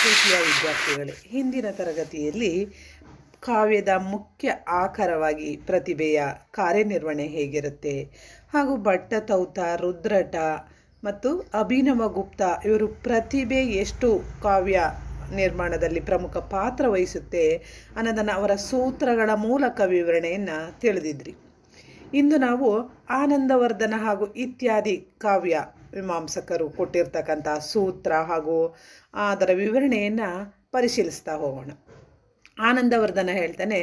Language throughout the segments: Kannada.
ಪ್ರೀತಿಯ ವಿದ್ಯಾರ್ಥಿಗಳೇ, ಹಿಂದಿನ ತರಗತಿಯಲ್ಲಿ ಕಾವ್ಯದ ಮುಖ್ಯ ಆಕಾರವಾಗಿ ಪ್ರತಿಭೆಯ ಕಾರ್ಯನಿರ್ವಹಣೆ ಹೇಗಿರುತ್ತೆ? ಹಾಗೂ ಭಟ್ಟ, ತೌತ, ರುದ್ರಟ ಮತ್ತು ಅಭಿನವ ಗುಪ್ತ ಇವರು ಪ್ರತಿಭೆ ಎಷ್ಟು ಕಾವ್ಯ ನಿರ್ಮಾಣದಲ್ಲಿ ಪ್ರಮುಖ ಪಾತ್ರ ವಹಿಸುತ್ತೆ ಅನ್ನೋದನ್ನು ಅವರ ಸೂತ್ರಗಳ ಮೂಲಕ ವಿವರಣೆಯನ್ನು ತಿಳಿದಿದ್ರಿ. ಇಂದು ನಾವು ಆನಂದವರ್ಧನ ಹಾಗೂ ಇತ್ಯಾದಿ ಕಾವ್ಯ ಮೀಮಾಂಸಕರು ಕೊಟ್ಟಿರ್ತಕ್ಕಂಥ ಸೂತ್ರ ಹಾಗೂ ಅದರ ವಿವರಣೆಯನ್ನು ಪರಿಶೀಲಿಸ್ತಾ ಹೋಗೋಣ. ಆನಂದವರ್ಧನ ಹೇಳ್ತಾನೆ,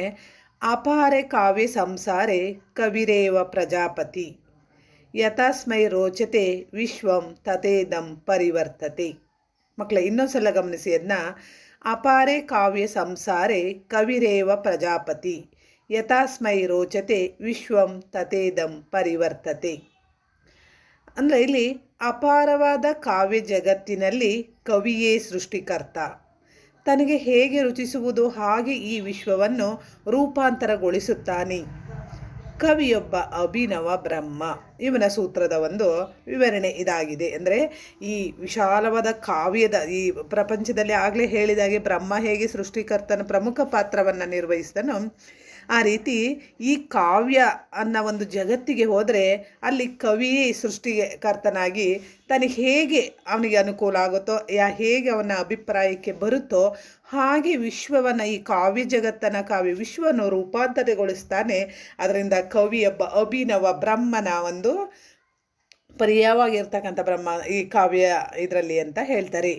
ಅಪಾರೆ ಕಾವ್ಯ ಸಂಸಾರೆ ಕವಿರೇವ ಪ್ರಜಾಪತಿ. ಯಥಾಸ್ಮೈ ರೋಚತೆ ವಿಶ್ವಂ ತಥೇದಂ ಪರಿವರ್ತತೆ. ಮಕ್ಕಳ ಇನ್ನೊಂದ್ಸಲ ಗಮನಿಸಿ ಅದನ್ನ ಅಪಾರೆ ಕಾವ್ಯ ಸಂಸಾರೆ ಕವಿರೇವ ಪ್ರಜಾಪತಿ. ಯಥಾಸ್ಮೈ ರೋಚತೆ ವಿಶ್ವಂ ತಥೇದಂ ಪರಿವರ್ತತೆ. ಅಂದರೆ ಇಲ್ಲಿ ಅಪಾರವಾದ ಕಾವ್ಯ ಜಗತ್ತಿನಲ್ಲಿ ಕವಿಯೇ ಸೃಷ್ಟಿಕರ್ತ. ತನಗೆ ಹೇಗೆ ರುಚಿಸುವುದು ಹಾಗೆ ಈ ವಿಶ್ವವನ್ನು ರೂಪಾಂತರಗೊಳಿಸುತ್ತಾನೆ. ಕವಿಯೊಬ್ಬ ಅಭಿನವ ಬ್ರಹ್ಮ. ಇವನ ಸೂತ್ರದ ಒಂದು ವಿವರಣೆ ಇದಾಗಿದೆ. ಅಂದರೆ ಈ ವಿಶಾಲವಾದ ಕಾವ್ಯದ ಈ ಪ್ರಪಂಚದಲ್ಲಿ ಆಗಲೇ ಹೇಳಿದಾಗೆ ಬ್ರಹ್ಮ ಹೇಗೆ ಸೃಷ್ಟಿಕರ್ತನ ಪ್ರಮುಖ ಪಾತ್ರವನ್ನು ನಿರ್ವಹಿಸ್ತಾನೋ ಆ ರೀತಿ ಈ ಕಾವ್ಯ ಅನ್ನೋ ಒಂದು ಜಗತ್ತಿಗೆ ಹೋದರೆ ಅಲ್ಲಿ ಕವಿಯೇ ಸೃಷ್ಟಿಕರ್ತನಾಗಿ ತನಗೆ ಹೇಗೆ ಅವನಿಗೆ ಅನುಕೂಲ ಆಗುತ್ತೋ, ಯಾ ಹೇಗೆ ಅವನ ಅಭಿಪ್ರಾಯಕ್ಕೆ ಬರುತ್ತೋ ಹಾಗೆ ವಿಶ್ವವನ್ನು ಈ ಕಾವ್ಯ ಜಗತ್ತನ ಕಾವ್ಯ ವಿಶ್ವವನ್ನು ರೂಪಾಂತರಗೊಳಿಸ್ತಾನೆ. ಅದರಿಂದ ಕವಿಯೊಬ್ಬ ಅಭಿನವ ಬ್ರಹ್ಮನ ಒಂದು ಪರ್ಯಾಯವಾಗಿರ್ತಕ್ಕಂಥ ಬ್ರಹ್ಮ ಈ ಕಾವ್ಯ ಇದರಲ್ಲಿ ಅಂತ ಹೇಳ್ತಾರೆ.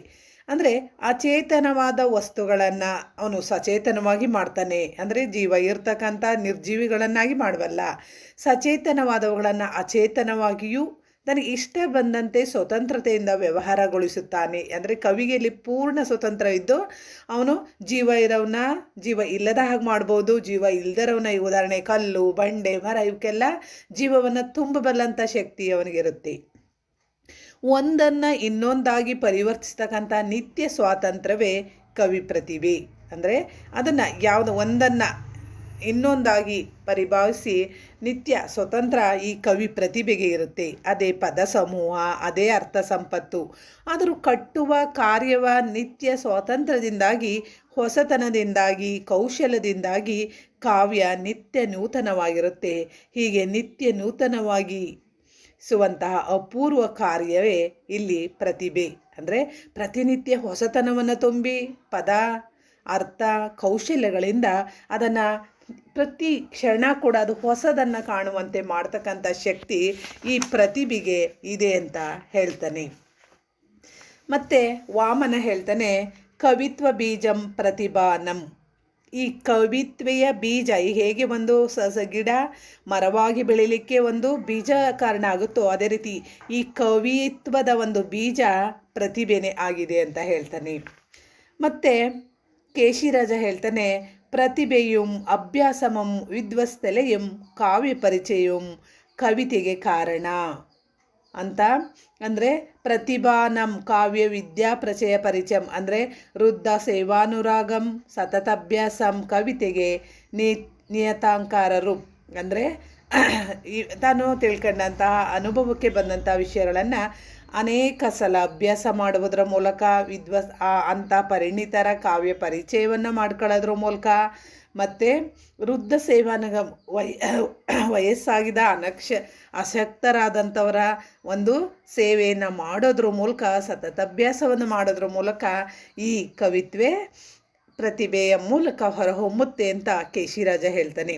ಅಂದರೆ ಅಚೇತನವಾದ ವಸ್ತುಗಳನ್ನು ಅವನು ಸಚೇತನವಾಗಿ ಮಾಡ್ತಾನೆ. ಅಂದರೆ ಜೀವ ಇರ್ತಕ್ಕಂಥ ನಿರ್ಜೀವಿಗಳನ್ನಾಗಿ ಮಾಡುವಲ್ಲ. ಸಚೇತನವಾದವುಗಳನ್ನು ಅಚೇತನವಾಗಿಯೂ ನನಗೆ ಇಷ್ಟ ಬಂದಂತೆ ಸ್ವತಂತ್ರತೆಯಿಂದ ವ್ಯವಹಾರಗೊಳಿಸುತ್ತಾನೆ. ಅಂದರೆ ಕವಿಗೆಯಲ್ಲಿ ಪೂರ್ಣ ಸ್ವತಂತ್ರ ಇದ್ದು ಅವನು ಜೀವ ಇರೋವನ್ನ ಜೀವ ಇಲ್ಲದ ಹಾಗೆ ಮಾಡ್ಬೋದು. ಜೀವ ಇಲ್ಲದರವನ್ನ ಈ ಉದಾಹರಣೆ ಕಲ್ಲು, ಬಂಡೆ, ಮರ ಇವಕ್ಕೆಲ್ಲ ಜೀವವನ್ನು ತುಂಬಬಲ್ಲಂಥ ಶಕ್ತಿ ಅವನಿಗಿರುತ್ತೆ. ಒಂದನ್ನು ಇನ್ನೊಂದಾಗಿ ಪರಿವರ್ತಿಸ್ತಕ್ಕಂಥ ನಿತ್ಯ ಸ್ವಾತಂತ್ರ್ಯವೇ ಕವಿ ಪ್ರತಿಭೆ. ಅಂದರೆ ಅದನ್ನು ಯಾವುದು ಒಂದನ್ನು ಇನ್ನೊಂದಾಗಿ ಪರಿಭಾವಿಸಿ ನಿತ್ಯ ಸ್ವತಂತ್ರ ಈ ಕವಿ ಪ್ರತಿಭೆಗೆ ಇರುತ್ತೆ. ಅದೇ ಪದ ಸಮೂಹ, ಅದೇ ಅರ್ಥ ಸಂಪತ್ತು. ಆದರೂ ಕಟ್ಟುವ, ಕಾರ್ಯವ ನಿತ್ಯ ಸ್ವಾತಂತ್ರ್ಯದಿಂದಾಗಿ, ಹೊಸತನದಿಂದಾಗಿ ಕೌಶಲ್ಯದಿಂದಾಗಿ ಕಾವ್ಯ ನಿತ್ಯ ನೂತನವಾಗಿರುತ್ತೆ. ಹೀಗೆ ನಿತ್ಯ ನೂತನವಾಗಿ ಸುವಂತಹ ಅಪೂರ್ವ ಕಾರ್ಯವೇ ಇಲ್ಲಿ ಪ್ರತಿಭೆ. ಅಂದರೆ ಪ್ರತಿನಿತ್ಯ ಹೊಸತನವನ್ನು ತುಂಬಿ, ಪದ, ಅರ್ಥ, ಕೌಶಲ್ಯಗಳಿಂದ ಅದನ್ನು ಪ್ರತಿ ಕ್ಷಣ ಕೂಡ ಅದು ಹೊಸದನ್ನು ಕಾಣುವಂತೆ ಮಾಡ್ತಕ್ಕಂಥ ಶಕ್ತಿ ಈ ಪ್ರತಿಭೆಗೆ ಇದೆ ಅಂತ ಹೇಳ್ತಾನೆ. ಮತ್ತು ವಾಮನ ಹೇಳ್ತಾನೆ, ಕವಿತ್ವ ಬೀಜಂ ಪ್ರತಿಭಾನಂ. ಈ ಕವಿತ್ವೆಯ ಬೀಜ ಹೇಗೆ ಒಂದು ಸ ಗಿಡ ಮರವಾಗಿ ಬೆಳೀಲಿಕ್ಕೆ ಒಂದು ಬೀಜ ಕಾರಣ ಆಗುತ್ತೋ ಅದೇ ರೀತಿ ಈ ಕವಿತ್ವದ ಒಂದು ಬೀಜ ಪ್ರತಿಭೆನೇ ಆಗಿದೆ ಅಂತ ಹೇಳ್ತಾನೆ. ಮತ್ತು ಕೇಶಿರಾಜ ಹೇಳ್ತಾನೆ, ಪ್ರತಿಭೆಯುಂ ಅಭ್ಯಾಸಮಂ ವಿದ್ವಸ್ತಲೆಯಂ ಕಾವ್ಯ ಪರಿಚಯಂ ಕವಿತೆಗೆ ಕಾರಣ ಅಂತ ಅಂದರೆ ಪ್ರತಿಭಾನಂ ಕಾವ್ಯ ವಿದ್ಯಾ ಪ್ರಚಯ ಪರಿಚಯಂ ಅಂದರೆ ವೃದ್ಧ ಸೇವಾನುರಾಗಂ ಸತತಾಭ್ಯಾಸಂ ಕವಿತೆಗೆ ನಿ, ನಿಯತಾಂಕಾರರು. ಅಂದರೆ ತಾನು ತಿಳ್ಕೊಂಡಂತಹ ಅನುಭವಕ್ಕೆ ಬಂದಂಥ ವಿಷಯಗಳನ್ನು ಅನೇಕ ಸಲ ಅಭ್ಯಾಸ ಮಾಡುವುದರ ಮೂಲಕ ವಿದ್ವಸ್ ಅಂಥ ಪರಿಣಿತರ ಕಾವ್ಯ ಪರಿಚಯವನ್ನು ಮಾಡ್ಕೊಳ್ಳೋದ್ರ ಮೂಲಕ ಮತ್ತು ವೃದ್ಧ ಸೇವಾನಗ ವಯ ವಯಸ್ಸಾಗಿದ ಅನಕ್ಷ ಅಶಕ್ತರಾದಂಥವರ ಒಂದು ಸೇವೆಯನ್ನು ಮಾಡೋದ್ರ ಮೂಲಕ, ಸತತ ಅಭ್ಯಾಸವನ್ನು ಮಾಡೋದ್ರ ಮೂಲಕ ಈ ಕವಿತ್ವೆ ಪ್ರತಿಭೆಯ ಮೂಲಕ ಹೊರಹೊಮ್ಮುತ್ತೆ ಅಂತ ಕೇಶಿರಾಜ ಹೇಳ್ತಾನೆ.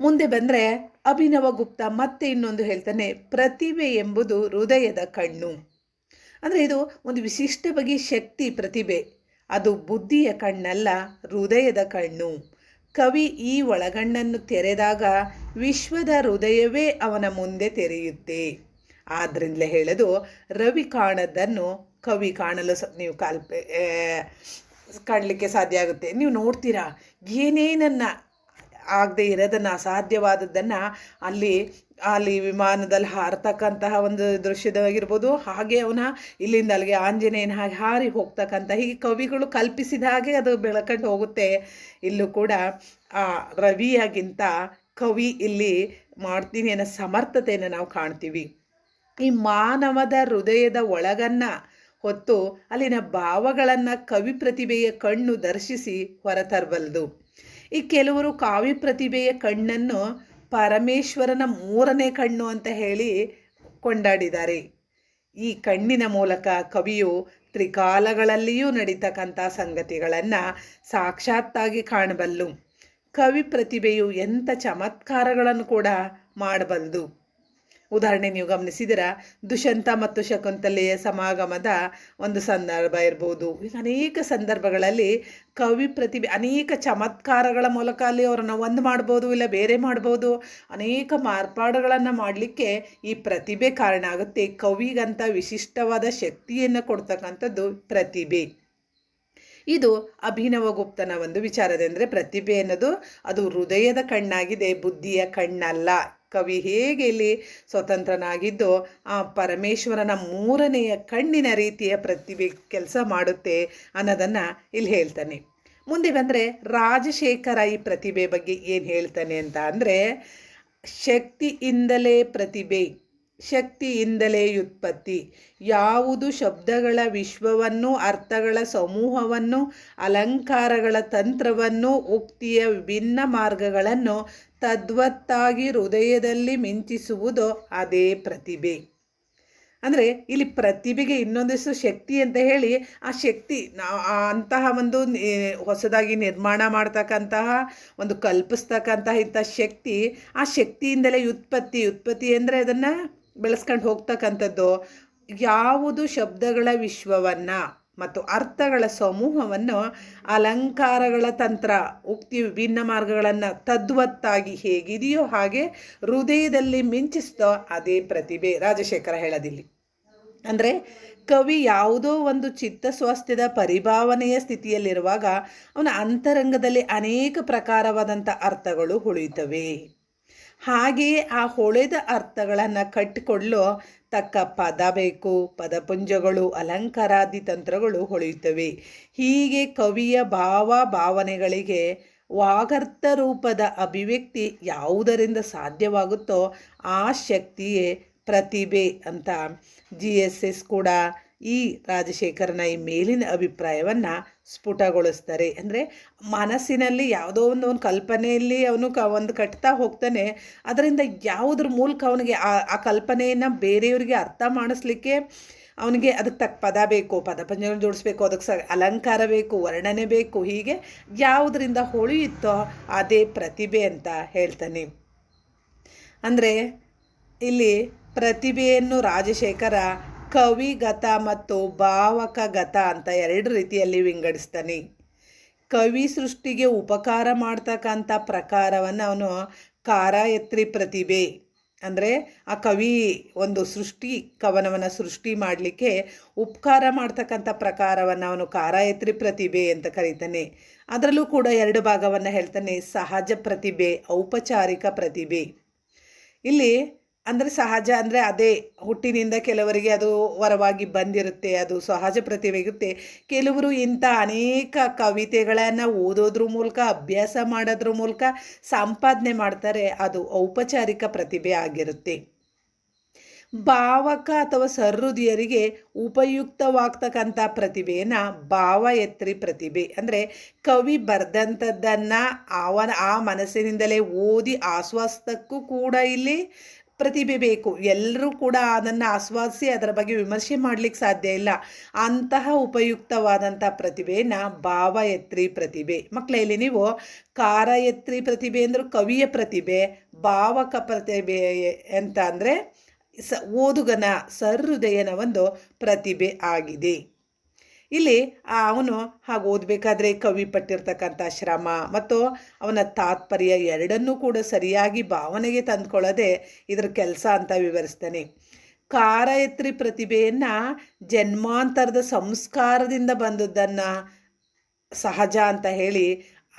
ಮುಂದೆ ಬಂದರೆ ಅಭಿನವ ಗುಪ್ತ ಮತ್ತೆ ಇನ್ನೊಂದು ಹೇಳ್ತಾನೆ, ಪ್ರತಿಭೆ ಎಂಬುದು ಹೃದಯದ ಕಣ್ಣು. ಅಂದರೆ ಇದು ಒಂದು ವಿಶಿಷ್ಟ ಬಗೆಯ ಶಕ್ತಿ ಪ್ರತಿಭೆ. ಅದು ಬುದ್ಧಿಯ ಕಣ್ಣಲ್ಲ, ಹೃದಯದ ಕಣ್ಣು. ಕವಿ ಈ ಒಳಗಣ್ಣನ್ನು ತೆರೆದಾಗ ವಿಶ್ವದ ಹೃದಯವೇ ಅವನ ಮುಂದೆ ತೆರೆಯುತ್ತೆ. ಆದ್ರಿಂದಲೇ ಹೇಳೋದು, ರವಿ ಕಾಣದನ್ನು ಕವಿ ಕಾಣಲು ನೀವು ಕಲ್ಪ ಕಾಣಲಿಕ್ಕೆ ಸಾಧ್ಯ ಆಗುತ್ತೆ. ನೀವು ನೋಡ್ತೀರಾ ಏನೇನನ್ನು ಆಗದೆ ಇರೋದನ್ನು ಅಸಾಧ್ಯವಾದದ್ದನ್ನು ಅಲ್ಲಿ ಅಲ್ಲಿ ವಿಮಾನದಲ್ಲಿ ಹಾರತಕ್ಕಂತಹ ಒಂದು ದೃಶ್ಯದಾಗಿರ್ಬೋದು. ಹಾಗೆ ಅವನ ಇಲ್ಲಿಂದ ಅಲ್ಲಿಗೆ ಆಂಜನೇಯನ ಹಾಗೆ ಹಾರಿ ಹೋಗ್ತಕ್ಕಂಥ ಹೀಗೆ ಕವಿಗಳು ಕಲ್ಪಿಸಿದ ಹಾಗೆ ಅದು ಬೆಳಕಂಡು ಹೋಗುತ್ತೆ. ಇಲ್ಲೂ ಕೂಡ ಆ ರವಿಯಾಗಿಂತ ಕವಿ ಇಲ್ಲಿ ಮಾಡ್ತೀನಿ ಅನ್ನೋ ಸಮರ್ಥತೆಯನ್ನು ನಾವು ಕಾಣ್ತೀವಿ. ಈ ಮಾನವದ ಹೃದಯದ ಒಳಗನ್ನು ಹೊತ್ತು ಅಲ್ಲಿನ ಭಾವಗಳನ್ನು ಕವಿ ಪ್ರತಿಭೆಯ ಕಣ್ಣು ದರ್ಶಿಸಿ ಹೊರತರಬಲ್ಲದು ಈ ಕೆಲವರು ಕಾವ್ಯ ಪ್ರತಿಭೆಯ ಕಣ್ಣನ್ನು ಪರಮೇಶ್ವರನ ಮೂರನೇ ಕಣ್ಣು ಅಂತ ಹೇಳಿ ಕೊಂಡಾಡಿದ್ದಾರೆ. ಈ ಕಣ್ಣಿನ ಮೂಲಕ ಕವಿಯು ತ್ರಿಕಾಲಗಳಲ್ಲಿಯೂ ನಡೀತಕ್ಕಂಥ ಸಂಗತಿಗಳನ್ನು ಸಾಕ್ಷಾತ್ತಾಗಿ ಕಾಣಬಲ್ಲು. ಕವಿ ಪ್ರತಿಭೆಯು ಎಂಥ ಚಮತ್ಕಾರಗಳನ್ನು ಕೂಡ ಮಾಡಬಲ್ಲದು ಉದಾಹರಣೆ ನೀವು ಗಮನಿಸಿದಿರ ದುಷ್ಯಂತ ಮತ್ತು ಶಕುಂತಲೆಯ ಸಮಾಗಮದ ಒಂದು ಸಂದರ್ಭ ಇರ್ಬೋದು. ಈಗ ಅನೇಕ ಸಂದರ್ಭಗಳಲ್ಲಿ ಕವಿ ಪ್ರತಿಭೆ, ಅನೇಕ ಚಮತ್ಕಾರಗಳ ಮೂಲಕ ಅಲ್ಲಿ ಅವರನ್ನು ಒಂದು ಮಾಡ್ಬೋದು ಇಲ್ಲ ಬೇರೆ ಮಾಡ್ಬೋದು. ಅನೇಕ ಮಾರ್ಪಾಡುಗಳನ್ನು ಮಾಡಲಿಕ್ಕೆ ಈ ಪ್ರತಿಭೆ ಕಾರಣ ಆಗುತ್ತೆ. ಕವಿಗಂತ ವಿಶಿಷ್ಟವಾದ ಶಕ್ತಿಯನ್ನು ಕೊಡ್ತಕ್ಕಂಥದ್ದು ಪ್ರತಿಭೆ. ಇದು ಅಭಿನವ ಗುಪ್ತನ ಒಂದು ವಿಚಾರದೆಂದರೆ ಪ್ರತಿಭೆ ಅನ್ನೋದು ಅದು ಹೃದಯದ ಕಣ್ಣಾಗಿದೆ, ಬುದ್ಧಿಯ ಕಣ್ಣಲ್ಲ. ಕವಿ ಹೇಗೆ ಇಲ್ಲಿ ಸ್ವತಂತ್ರನಾಗಿದ್ದು, ಆ ಪರಮೇಶ್ವರನ ಮೂರನೆಯ ಕಣ್ಣಿನ ರೀತಿಯ ಪ್ರತಿಭೆ ಕೆಲಸ ಮಾಡುತ್ತೆ ಅನ್ನೋದನ್ನು ಇಲ್ಲಿ ಹೇಳ್ತಾನೆ. ಮುಂದೆ ಬಂದರೆ ರಾಜಶೇಖರ ಈ ಪ್ರತಿಭೆ ಬಗ್ಗೆ ಏನು ಹೇಳ್ತಾನೆ ಅಂತ ಅಂದರೆ, ಶಕ್ತಿಯಿಂದಲೇ ಪ್ರತಿಭೆ ಶಕ್ತಿಯಿಂದಲೇ ಉತ್ಪತ್ತಿ ಯಾವುದು ಶಬ್ದಗಳ ವಿಶ್ವವನ್ನು, ಅರ್ಥಗಳ ಸಮೂಹವನ್ನು, ಅಲಂಕಾರಗಳ ತಂತ್ರವನ್ನು, ಉಕ್ತಿಯ ವಿಭಿನ್ನ ಮಾರ್ಗಗಳನ್ನು ತದ್ವತ್ತಾಗಿ ಹೃದಯದಲ್ಲಿ ಮಿಂಚಿಸುವುದೋ ಅದೇ ಪ್ರತಿಭೆ. ಅಂದರೆ ಇಲ್ಲಿ ಪ್ರತಿಭೆಗೆ ಇನ್ನೊಂದಿಷ್ಟು ಶಕ್ತಿ ಅಂತ ಹೇಳಿ ಆ ಶಕ್ತಿ ಅಂತಹ ಒಂದು ಹೊಸದಾಗಿ ನಿರ್ಮಾಣ ಮಾಡ್ತಕ್ಕಂತಹ, ಒಂದು ಕಲ್ಪಿಸ್ತಕ್ಕಂತಹ ಇಂಥ ಶಕ್ತಿ ಆ ಶಕ್ತಿಯಿಂದಲೇ ಉತ್ಪತ್ತಿ ಉತ್ಪತ್ತಿ ಅಂದರೆ ಅದನ್ನು ಬೆಳೆಸ್ಕೊಂಡು ಹೋಗ್ತಕ್ಕಂಥದ್ದು ಯಾವುದು ಶಬ್ದಗಳ ವಿಶ್ವವನ್ನು ಮತ್ತು ಅರ್ಥಗಳ ಸಮೂಹವನ್ನು ಅಲಂಕಾರಗಳ ತಂತ್ರ, ಉಕ್ತಿ ವಿಭಿನ್ನ ಮಾರ್ಗಗಳನ್ನು ತದ್ವತ್ತಾಗಿ ಹೇಗಿದೆಯೋ ಹಾಗೆ ಹೃದಯದಲ್ಲಿ ಮಿಂಚಿಸ್ತೋ ಅದೇ ಪ್ರತಿಭೆ ರಾಜಶೇಖರ ಹೇಳದಿಲ್ಲಿ. ಅಂದರೆ ಕವಿ ಯಾವುದೋ ಒಂದು ಚಿತ್ತ ಸ್ವಾಸ್ಥ್ಯದ ಪರಿಭಾವನೆಯ ಸ್ಥಿತಿಯಲ್ಲಿರುವಾಗ ಅವನ ಅಂತರಂಗದಲ್ಲಿ ಅನೇಕ ಪ್ರಕಾರವಾದಂಥ ಅರ್ಥಗಳು ಉಳಿಯುತ್ತವೆ. ಹಾಗೆಯೇ ಆ ಹೊಳೆದ ಅರ್ಥಗಳನ್ನು ಕಟ್ಟಿಕೊಳ್ಳಲು ತಕ್ಕ ಪದ ಬೇಕು. ಪದಪುಂಜಗಳು, ಅಲಂಕಾರಾದಿ ತಂತ್ರಗಳು ಹೊಳೆಯುತ್ತವೆ. ಹೀಗೆ ಕವಿಯ ಭಾವ ಭಾವನೆಗಳಿಗೆ ವಾಗರ್ಥ ರೂಪದ ಅಭಿವ್ಯಕ್ತಿ ಯಾವುದರಿಂದ ಸಾಧ್ಯವಾಗುತ್ತೋ ಆ ಶಕ್ತಿಯೇ ಪ್ರತಿಭೆ ಅಂತ ಜಿ ಎಸ್ ಎಸ್ ಕೂಡ ಈ ರಾಜಶೇಖರನ ಈ ಮೇಲಿನ ಅಭಿಪ್ರಾಯವನ್ನು ಸ್ಫುಟಗೊಳಿಸ್ತಾರೆ. ಅಂದರೆ ಮನಸ್ಸಿನಲ್ಲಿ ಯಾವುದೋ ಒಂದು ಒಂದು ಕಲ್ಪನೆಯಲ್ಲಿ ಅವನು ಕ ಒಂದು ಕಟ್ತಾ ಹೋಗ್ತಾನೆ. ಅದರಿಂದ ಯಾವುದ್ರ ಮೂಲಕ ಅವನಿಗೆ ಆ ಆ ಕಲ್ಪನೆಯನ್ನು ಬೇರೆಯವರಿಗೆ ಅರ್ಥ ಮಾಡಿಸ್ಲಿಕ್ಕೆ ಅವನಿಗೆ ಅದಕ್ಕೆ ತಕ್ಕ ಪದ ಬೇಕು ಪದಪಂಜಗಳನ್ನು ಜೋಡಿಸ್ಬೇಕು, ಅದಕ್ಕೆ ಸ ಅಲಂಕಾರ ಬೇಕು, ವರ್ಣನೆ ಬೇಕು, ಹೀಗೆ ಯಾವುದರಿಂದ ಹೊಳೆಯುತ್ತೋ ಅದೇ ಪ್ರತಿಭೆ ಅಂತ ಹೇಳ್ತಾನೆ. ಅಂದರೆ ಇಲ್ಲಿ ಪ್ರತಿಭೆಯನ್ನು ರಾಜಶೇಖರ ಕವಿಗತ ಮತ್ತು ಭಾವಕಗತ ಅಂತ ಎರಡು ರೀತಿಯಲ್ಲಿ ವಿಂಗಡಿಸ್ತಾನೆ. ಕವಿ ಸೃಷ್ಟಿಗೆ ಉಪಕಾರ ಮಾಡ್ತಕ್ಕಂಥ ಪ್ರಕಾರವನ್ನು ಅವನು ಕಾರಾಯತ್ರಿ ಪ್ರತಿಭೆ ಅಂದರೆ ಆ ಕವಿ ಒಂದು ಸೃಷ್ಟಿ, ಕವನವನ್ನು ಸೃಷ್ಟಿ ಮಾಡಲಿಕ್ಕೆ ಉಪಕಾರ ಮಾಡ್ತಕ್ಕಂಥ ಪ್ರಕಾರವನ್ನು ಅವನು ಕಾರಾಯತ್ರಿ ಪ್ರತಿಭೆ ಅಂತ ಕರೀತಾನೆ. ಅದರಲ್ಲೂ ಕೂಡ ಎರಡು ಭಾಗವನ್ನು ಹೇಳ್ತಾನೆ, ಸಹಜ ಪ್ರತಿಭೆ, ಔಪಚಾರಿಕ ಪ್ರತಿಭೆ. ಇಲ್ಲಿ ಅಂದರೆ ಸಹಜ ಅಂದರೆ ಅದೇ ಹುಟ್ಟಿನಿಂದ ಕೆಲವರಿಗೆ ಅದು ವರವಾಗಿ ಬಂದಿರುತ್ತೆ, ಅದು ಸಹಜ ಪ್ರತಿಭೆ ಇರುತ್ತೆ ಕೆಲವರು ಇಂಥ ಅನೇಕ ಕವಿತೆಗಳನ್ನು ಓದೋದ್ರ ಮೂಲಕ, ಅಭ್ಯಾಸ ಮಾಡೋದ್ರ ಮೂಲಕ ಸಂಪಾದನೆ ಮಾಡ್ತಾರೆ, ಅದು ಔಪಚಾರಿಕ ಪ್ರತಿಭೆ ಆಗಿರುತ್ತೆ. ಭಾವಕ ಅಥವಾ ಸಹೃದಯರಿಗೆ ಉಪಯುಕ್ತವಾಗ್ತಕ್ಕಂಥ ಪ್ರತಿಭೆಯನ್ನು ಭಾವಯತ್ರಿ ಪ್ರತಿಭೆ ಅಂದರೆ ಕವಿ ಬರೆದಂಥದ್ದನ್ನು ಅವನ ಆ ಮನಸ್ಸಿನಿಂದಲೇ ಓದಿ ಆಸ್ವಾಸ್ತಕ್ಕೂ ಕೂಡ ಇಲ್ಲಿ ಪ್ರತಿಭೆ ಬೇಕು. ಎಲ್ಲರೂ ಕೂಡ ಅದನ್ನು ಆಸ್ವಾದಿಸಿ ಅದರ ಬಗ್ಗೆ ವಿಮರ್ಶೆ ಮಾಡಲಿಕ್ಕೆ ಸಾಧ್ಯ ಇಲ್ಲ. ಅಂತಹ ಉಪಯುಕ್ತವಾದಂಥ ಪ್ರತಿಭೆನ ಭಾವಯತ್ರಿ ಪ್ರತಿಭೆ. ಮಕ್ಕಳಲ್ಲಿ ನೀವು ಕಾರಯತ್ರಿ ಪ್ರತಿಭೆ ಅಂದರೂ ಕವಿಯ ಪ್ರತಿಭೆ, ಭಾವಕ ಪ್ರತಿಭೆ ಅಂತ ಅಂದರೆ ಸ ಓದುಗನ ಸಹೃದಯನ ಒಂದು ಪ್ರತಿಭೆ ಆಗಿದೆ. ಇಲ್ಲಿ ಅವನು ಹಾಗೆ ಓದಬೇಕಾದ್ರೆ ಕವಿ ಪಟ್ಟಿರ್ತಕ್ಕಂಥ ಶ್ರಮ ಮತ್ತು ಅವನ ತಾತ್ಪರ್ಯ ಎರಡನ್ನೂ ಕೂಡ ಸರಿಯಾಗಿ ಭಾವನೆಗೆ ತಂದುಕೊಳ್ಳದೆ ಇದರ ಕೆಲಸ ಅಂತ ವಿವರಿಸ್ತಾನೆ. ಕಾರಯತ್ರಿ ಪ್ರತಿಭೆಯನ್ನು ಜನ್ಮಾಂತರದ ಸಂಸ್ಕಾರದಿಂದ ಬಂದದ್ದನ್ನು ಸಹಜ ಅಂತ ಹೇಳಿ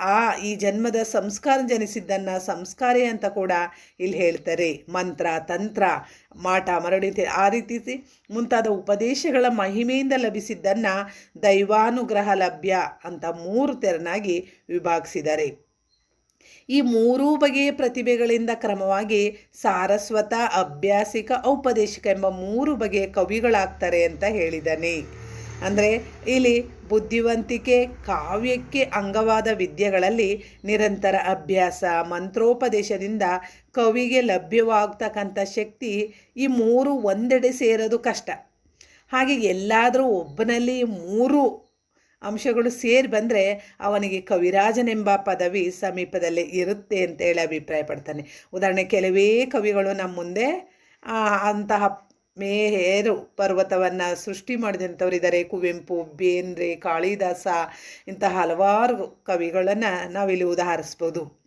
ಆ ಈ ಜನ್ಮದ ಸಂಸ್ಕಾರ ಜನಿಸಿದ್ದನ್ನು ಸಂಸ್ಕಾರಿ ಅಂತ ಕೂಡ ಇಲ್ಲಿ ಹೇಳ್ತಾರೆ. ಮಂತ್ರ, ತಂತ್ರ, ಮಾಟ ಮರಳಿ ಆ ರೀತಿ ಮುಂತಾದ ಉಪದೇಶಗಳ ಮಹಿಮೆಯಿಂದ ಲಭಿಸಿದ್ದನ್ನು ದೈವಾನುಗ್ರಹ ಲಭ್ಯ ಅಂತ ಮೂರು ತೆರನಾಗಿ ವಿಭಾಗಿಸಿದ್ದಾರೆ ಈ ಮೂರೂ ಬಗೆಯ ಪ್ರತಿಭೆಗಳಿಂದ ಕ್ರಮವಾಗಿ ಸಾರಸ್ವತ, ಅಭ್ಯಾಸಿಕ, ಔಪದೇಶಿಕ ಎಂಬ ಮೂರು ಬಗೆಯ ಕವಿಗಳಾಗ್ತಾರೆ ಅಂತ ಹೇಳಿದ್ದಾನೆ. ಅಂದರೆ ಇಲ್ಲಿ ಬುದ್ಧಿವಂತಿಕೆ, ಕಾವ್ಯಕ್ಕೆ ಅಂಗವಾದ ವಿದ್ಯೆಗಳಲ್ಲಿ ನಿರಂತರ ಅಭ್ಯಾಸ, ಮಂತ್ರೋಪದೇಶದಿಂದ ಕವಿಗೆ ಲಭ್ಯವಾಗ್ತಕ್ಕಂಥ ಶಕ್ತಿ ಈ ಮೂರು ಒಂದೆಡೆ ಸೇರೋದು ಕಷ್ಟ. ಹಾಗೆ ಎಲ್ಲಾದರೂ ಒಬ್ಬನಲ್ಲಿ ಮೂರು ಅಂಶಗಳು ಸೇರಿ ಬಂದರೆ ಅವನಿಗೆ ಕವಿರಾಜನೆಂಬ ಪದವಿ ಸಮೀಪದಲ್ಲೇ ಇರುತ್ತೆ ಅಂತೇಳಿ ಅಭಿಪ್ರಾಯ ಪಡ್ತಾನೆ ಉದಾಹರಣೆ ಕೆಲವೇ ಕವಿಗಳು ನಮ್ಮ ಮುಂದೆ ಅಂತಹ ಮೇರು ಪರ್ವತವನ್ನು ಸೃಷ್ಟಿ ಮಾಡಿದಂಥವರಿದ್ದಾರೆ. ಕುವೆಂಪು, ಬೇಂದ್ರೆ, ಕಾಳಿದಾಸ ಇಂತಹ ಹಲವಾರು ಕವಿಗಳನ್ನು ನಾವಿಲ್ಲಿ ಉದಾಹರಿಸ್ಬೋದು.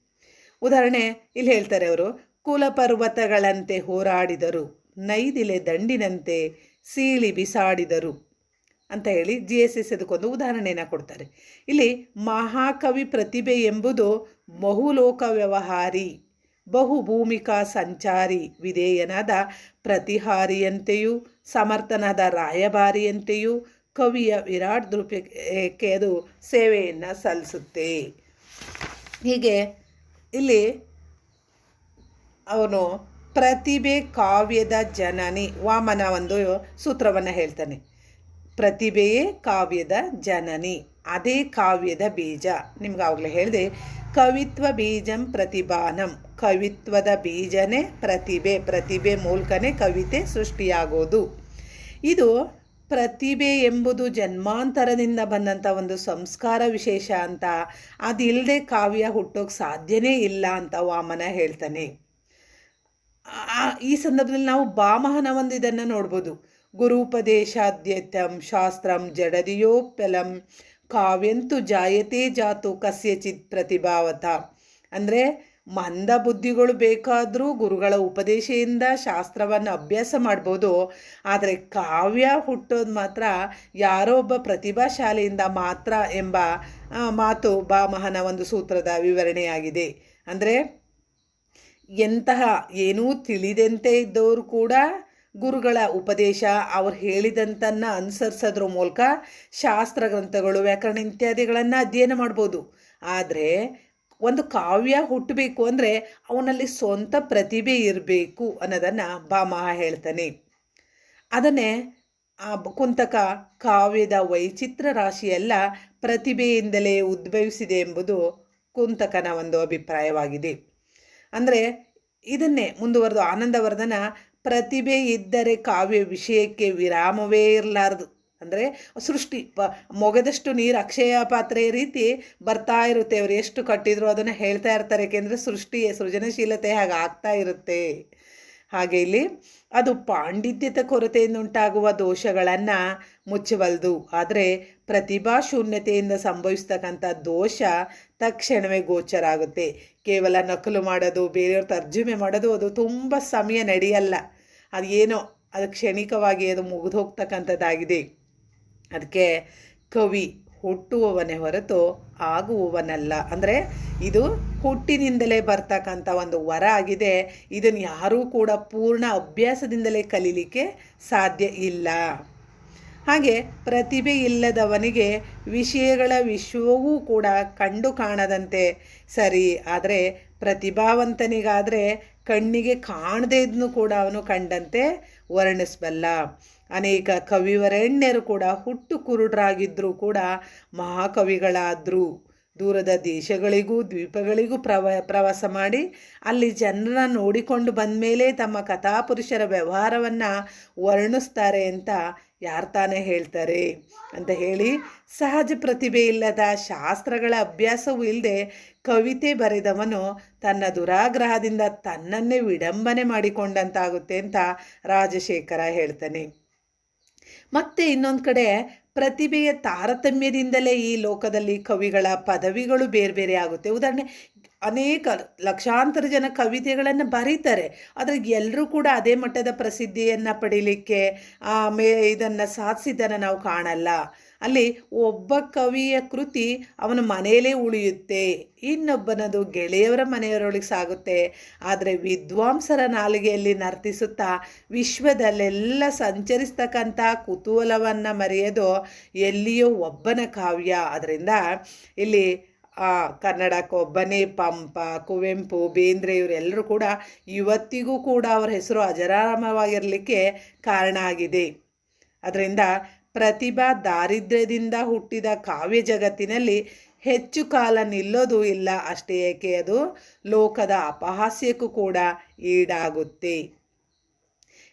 ಉದಾಹರಣೆ ಇಲ್ಲಿ ಹೇಳ್ತಾರೆ ಅವರು. ಕುಲಪರ್ವತಗಳಂತೆ ಹೋರಾಡಿದರು, ನೈದಿಲೆ ದಂಡಿನಂತೆ ಸೀಳಿ ಬಿಸಾಡಿದರು ಅಂತ ಹೇಳಿ ಜಿ ಎಸ್ ಎಸ್ ಅದಕ್ಕೊಂದು ಉದಾಹರಣೆಯನ್ನು ಕೊಡ್ತಾರೆ. ಇಲ್ಲಿ ಮಹಾಕವಿ ಪ್ರತಿಭೆ ಎಂಬುದು ಬಹುಲೋಕ ವ್ಯವಹಾರಿ. ಬಹುಭೂಮಿಕಾ ಸಂಚಾರಿ ವಿಧೇಯನಾದ ಪ್ರತಿಹಾರಿಯಂತೆಯೂ, ಸಮರ್ಥನಾದ ರಾಯಭಾರಿಯಂತೆಯೂ ಕವಿಯ ವಿರಾಟ್ ದೃಪಕ್ಕೆ ಅದು ಸೇವೆಯನ್ನು ಸಲ್ಲಿಸುತ್ತೆ. ಹೀಗೆ ಇಲ್ಲಿ ಅವನು ಪ್ರತಿಭೆ ಕಾವ್ಯದ ಜನನಿ ವಾಮನ ಒಂದು ಸೂತ್ರವನ್ನು ಹೇಳ್ತಾನೆ. ಪ್ರತಿಭೆಯೇ ಕಾವ್ಯದ ಜನನಿ, ಅದೇ ಕಾವ್ಯದ ಬೀಜ. ನಿಮ್ಗೆ ಆವಾಗಲೇ ಹೇಳಿದೆ ಕವಿತ್ವ ಬೀಜಂ ಪ್ರತಿಭಾನಂ. ಕವಿತ್ವದ ಬೀಜನೇ ಪ್ರತಿಭೆ. ಪ್ರತಿಭೆ ಮೂಲಕನೇ ಕವಿತೆ ಸೃಷ್ಟಿಯಾಗೋದು. ಇದು ಪ್ರತಿಭೆ ಎಂಬುದು ಜನ್ಮಾಂತರದಿಂದ ಬಂದಂಥ ಒಂದು ಸಂಸ್ಕಾರ ವಿಶೇಷ ಅಂತ. ಅದಿಲ್ಲದೆ ಕಾವ್ಯ ಹುಟ್ಟೋಕೆ ಸಾಧ್ಯನೇ ಇಲ್ಲ ಅಂತ ವಾಮನ ಹೇಳ್ತಾನೆ. ಈ ಸಂದರ್ಭದಲ್ಲಿ ನಾವು ಬಾಮಹನ ಒಂದು ಇದನ್ನು ನೋಡ್ಬೋದು. ಗುರುಪದೇಶಾದ್ಯತಂ ಶಾಸ್ತ್ರಂ ಜಡದಿಯೋಪಲಂ ಕಾವ್ಯಂತು ಜಾಯತೆ ಜಾತು ಕಸ್ಯಚಿತ್ ಪ್ರತಿಭಾವತ. ಅಂದರೆ ಮಂದ ಬುದ್ಧಿಗಳು ಬೇಕಾದರೂ ಗುರುಗಳ ಉಪದೇಶದಿಂದ ಶಾಸ್ತ್ರವನ್ನು ಅಭ್ಯಾಸ ಮಾಡ್ಬೋದು. ಆದರೆ ಕಾವ್ಯ ಹುಟ್ಟೋದು ಮಾತ್ರ ಯಾರೋ ಒಬ್ಬ ಪ್ರತಿಭಾಶಾಲಿಯಿಂದ ಮಾತ್ರ ಎಂಬ ಮಾತು ಬಾಮಹನ ಒಂದು ಸೂತ್ರದ ವಿವರಣೆಯಾಗಿದೆ. ಅಂದರೆ ಎಂತಹ ಏನೂ ತಿಳಿದಂತೆ ಇದ್ದವರು ಕೂಡ ಗುರುಗಳ ಉಪದೇಶ ಅವ್ರು ಹೇಳಿದಂತನ್ನು ಅನುಸರಿಸೋದ್ರ ಮೂಲಕ ಶಾಸ್ತ್ರ ಗ್ರಂಥಗಳು, ವ್ಯಾಕರಣ ಇತ್ಯಾದಿಗಳನ್ನು ಅಧ್ಯಯನ ಮಾಡ್ಬೋದು. ಆದರೆ ಒಂದು ಕಾವ್ಯ ಹುಟ್ಟಬೇಕು ಅಂದರೆ ಅವನಲ್ಲಿ ಸ್ವಂತ ಪ್ರತಿಭೆ ಇರಬೇಕು ಅನ್ನೋದನ್ನು ಭಾಮಹ ಹೇಳ್ತಾನೆ. ಅದನ್ನೇ ಆ ಕುಂತಕ ಕಾವ್ಯದ ವೈಚಿತ್ರ ರಾಶಿಯೆಲ್ಲ ಪ್ರತಿಭೆಯಿಂದಲೇ ಉದ್ಭವಿಸಿದೆ ಎಂಬುದು ಕುಂತಕನ ಒಂದು ಅಭಿಪ್ರಾಯವಾಗಿದೆ. ಅಂದರೆ ಇದನ್ನೇ ಮುಂದುವರೆದು ಆನಂದವರ್ಧನ ಪ್ರತಿಭೆ ಇದ್ದರೆ ಕಾವ್ಯ ವಿಷಯಕ್ಕೆ ವಿರಾಮವೇ ಇರಲಾರದು. ಅಂದರೆ ಸೃಷ್ಟಿ, ಪ, ಮೊಗದಷ್ಟು ನೀರು ಅಕ್ಷಯ ಪಾತ್ರೆ ರೀತಿ ಬರ್ತಾ ಇರುತ್ತೆ. ಅವರು ಎಷ್ಟು ಕಟ್ಟಿದ್ರು ಅದನ್ನು ಹೇಳ್ತಾ ಇರ್ತಾರೆ. ಏಕೆಂದರೆ ಸೃಷ್ಟಿ ಸೃಜನಶೀಲತೆ ಹಾಗೆ ಆಗ್ತಾ ಇರುತ್ತೆ. ಹಾಗೆ ಇಲ್ಲಿ ಅದು ಪಾಂಡಿತ್ಯದ ಕೊರತೆಯಿಂದ ಉಂಟಾಗುವ ದೋಷಗಳನ್ನು ಮುಚ್ಚಬಲ್ದು ಆದರೆ ಪ್ರತಿಭಾ ಶೂನ್ಯತೆಯಿಂದ ಸಂಭವಿಸ್ತಕ್ಕಂಥ ದೋಷ ತಕ್ಷಣವೇ ಗೋಚರ ಆಗುತ್ತೆ. ಕೇವಲ ನಕಲು ಮಾಡೋದು, ಬೇರೆಯವ್ರ ತರ್ಜುಮೆ ಮಾಡೋದು, ಅದು ತುಂಬ ಸಮಯ ನಡೆಯಲ್ಲ. ಅದು ಏನೋ ಅದು ಕ್ಷಣಿಕವಾಗಿ ಅದು ಮುಗಿದು ಹೋಗ್ತಕ್ಕಂಥದ್ದಾಗಿದೆ. ಅದಕ್ಕೆ ಕವಿ ಹುಟ್ಟುವವನೇ ಹೊರತು ಆಗುವವನಲ್ಲ. ಅಂದರೆ ಇದು ಹುಟ್ಟಿನಿಂದಲೇ ಬರ್ತಕ್ಕಂಥ ಒಂದು ವರ ಆಗಿದೆ. ಇದನ್ನು ಯಾರೂ ಕೂಡ ಪೂರ್ಣ ಅಭ್ಯಾಸದಿಂದಲೇ ಕಲೀಲಿಕ್ಕೆ ಸಾಧ್ಯ ಇಲ್ಲ. ಹಾಗೆ ಪ್ರತಿಭೆ ಇಲ್ಲದವನಿಗೆ ವಿಷಯಗಳ ವಿಶ್ವವೂ ಕೂಡ ಕಂಡು ಕಾಣದಂತೆ. ಸರಿ, ಆದರೆ ಪ್ರತಿಭಾವಂತನಿಗಾದರೆ ಕಣ್ಣಿಗೆ ಕಾಣದೇ ಇದ್ನು ಕೂಡ ಅವನು ಕಂಡಂತೆ ವರ್ಣಿಸಬಲ್ಲ. ಅನೇಕ ಕವಿವರೆಣ್ಯರು ಕೂಡ ಹುಟ್ಟು ಕುರುಡರಾಗಿದ್ದರೂ ಕೂಡ ಮಹಾಕವಿಗಳಾದರು. ದೂರದ ದೇಶಗಳಿಗೂ ದ್ವೀಪಗಳಿಗೂ ಪ್ರವ, ಪ್ರವಾಸ ಮಾಡಿ ಅಲ್ಲಿ ಜನರನ್ನು ನೋಡಿಕೊಂಡು ಬಂದ ಮೇಲೆ ತಮ್ಮ ಕಥಾಪುರುಷರ ವ್ಯವಹಾರವನ್ನು ವರ್ಣಿಸ್ತಾರೆ ಅಂತ ಯಾರು ತಾನೇ ಹೇಳ್ತಾರೆ ಅಂತ ಹೇಳಿ ಸಹಜ ಪ್ರತಿಭೆ ಇಲ್ಲದ ಶಾಸ್ತ್ರಗಳ ಅಭ್ಯಾಸವೂ ಇಲ್ಲದೆ ಕವಿತೆ ಬರೆದವನು ತನ್ನ ದುರಾಗ್ರಹದಿಂದ ತನ್ನನ್ನೇ ವಿಡಂಬನೆ ಮಾಡಿಕೊಂಡಂತಾಗುತ್ತೆ ಅಂತ ರಾಜಶೇಖರ ಹೇಳ್ತಾನೆ. ಮತ್ತೆ ಇನ್ನೊಂದು ಕಡೆ ಪ್ರತಿಭೆಯ ತಾರತಮ್ಯದಿಂದಲೇ ಈ ಲೋಕದಲ್ಲಿ ಕವಿಗಳ ಪದವಿಗಳು ಬೇರೆ ಬೇರೆ ಆಗುತ್ತೆ. ಉದಾಹರಣೆ ಅನೇಕ ಲಕ್ಷಾಂತರ ಜನ ಕವಿತೆಗಳನ್ನು ಬರೀತಾರೆ. ಆದರೆ ಎಲ್ಲರೂ ಕೂಡ ಅದೇ ಮಟ್ಟದ ಪ್ರಸಿದ್ಧಿಯನ್ನು ಪಡೀಲಿಕ್ಕೆ ಮೇ ಇದನ್ನು ಸಾಧಿಸಿದ್ದನ್ನು ನಾವು ಕಾಣಲ್ಲ. ಅಲ್ಲಿ ಒಬ್ಬ ಕವಿಯ ಕೃತಿ ಅವನ ಮನೆಯಲ್ಲೇ ಉಳಿಯುತ್ತೆ. ಇನ್ನೊಬ್ಬನದು ಗೆಳೆಯವರ ಮನೆಯವರೊಳಗೆ ಸಾಗುತ್ತೆ. ಆದರೆ ವಿದ್ವಾಂಸರ ನಾಲಿಗೆಯಲ್ಲಿ ನರ್ತಿಸುತ್ತಾ ವಿಶ್ವದಲ್ಲೆಲ್ಲ ಸಂಚರಿಸ್ತಕ್ಕಂಥ ಕುತೂಹಲವನ್ನು ಮರೆಯೋದು ಎಲ್ಲಿಯೋ ಒಬ್ಬನ ಕಾವ್ಯ. ಅದರಿಂದ ಇಲ್ಲಿ ಕನ್ನಡಕ್ಕೊಬ್ಬನೇ ಪಂಪ, ಕುವೆಂಪು, ಬೇಂದ್ರೆ ಇವರೆಲ್ಲರೂ ಕೂಡ ಇವತ್ತಿಗೂ ಕೂಡ ಅವರ ಹೆಸರು ಅಜರಾಮವಾಗಿರಲಿಕ್ಕೆ ಕಾರಣ ಆಗಿದೆ. ಅದರಿಂದ ಪ್ರತಿಭಾ ದಾರಿದ್ರ್ಯದಿಂದ ಹುಟ್ಟಿದ ಕಾವ್ಯ ಜಗತ್ತಿನಲ್ಲಿ ಹೆಚ್ಚು ಕಾಲ ನಿಲ್ಲೋದು ಇಲ್ಲ ಅಷ್ಟೇ ಏಕೆ? ಅದು ಲೋಕದ ಅಪಹಾಸ್ಯಕ್ಕೂ ಕೂಡ ಈಡಾಗುತ್ತೆ.